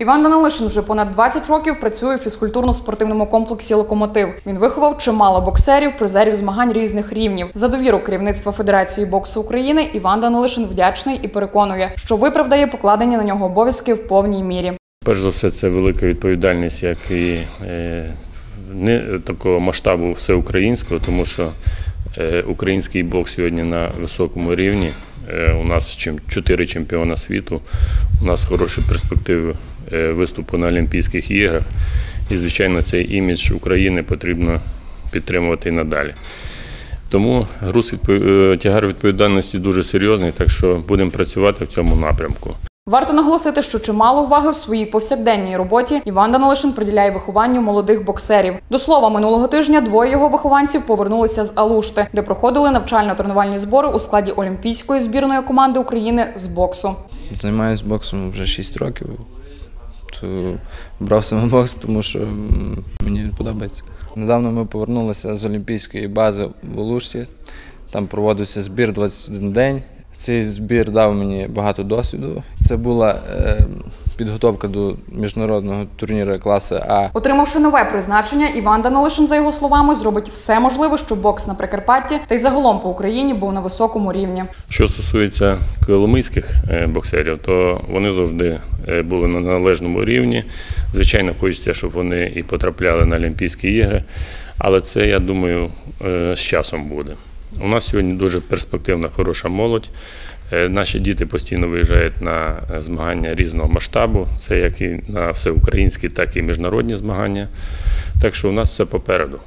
Іван Данилишин вже понад 20 років працює в фізкультурно-спортивному комплексі Локомотив. Він виховав чимало боксерів, призерів змагань різних рівнів. За довіру керівництва Федерації боксу України Іван Данилишин вдячний і переконує, що виправдає покладені на нього обов'язки в повній мірі. Перш за все, це велика відповідальність, як і е, не такого масштабу всеукраїнського, тому що е, український бокс сьогодні на високому рівні. Е, У нас чим- чотири чемпіона світу, у нас хороші перспективи виступу на Олімпійських іграх. І, звичайно, цей імідж України потрібно підтримувати і надалі. Тому груз е, тягар відповідальності дуже серйозний, так що будемо працювати в цьому напрямку. Варто наголосити, що чимало уваги в своїй повсякденній роботі Іван Данилишин приділяє вихованню молодих боксерів. До слова, минулого тижня двоє його вихованців повернулися з Алушти, де проходили навчально-тренувальні збори у складі олімпійської збірної команди України з боксу. Займаюся боксом вже 6 років. То брав саме бокс, тому що мені подобається. Недавно ми повернулися з олімпійської бази в Олушті. Там проводився збір 21 день. Цей збір дав мені багато досвіду. Це була е, підготовка до міжнародного турніру класу А Отримавши нове призначення, Іван Данилишин, за його словами, зробить все можливе, щоб бокс на Прикарпатті та й загалом по Україні був на високому рівні. Що стосується коломийських е, боксерів, то вони завжди е, були на належному рівні. Звичайно, хочеться, щоб вони і потрапляли на Олімпійські ігри, але це, я думаю, е, з часом буде. У нас сьогодні дуже перспективна, хороша молодь. Е, Наші діти постійно виїжджають на е, змагання різного масштабу. Це як і на всеукраїнські, так і міжнародні змагання. Так що у нас все попереду.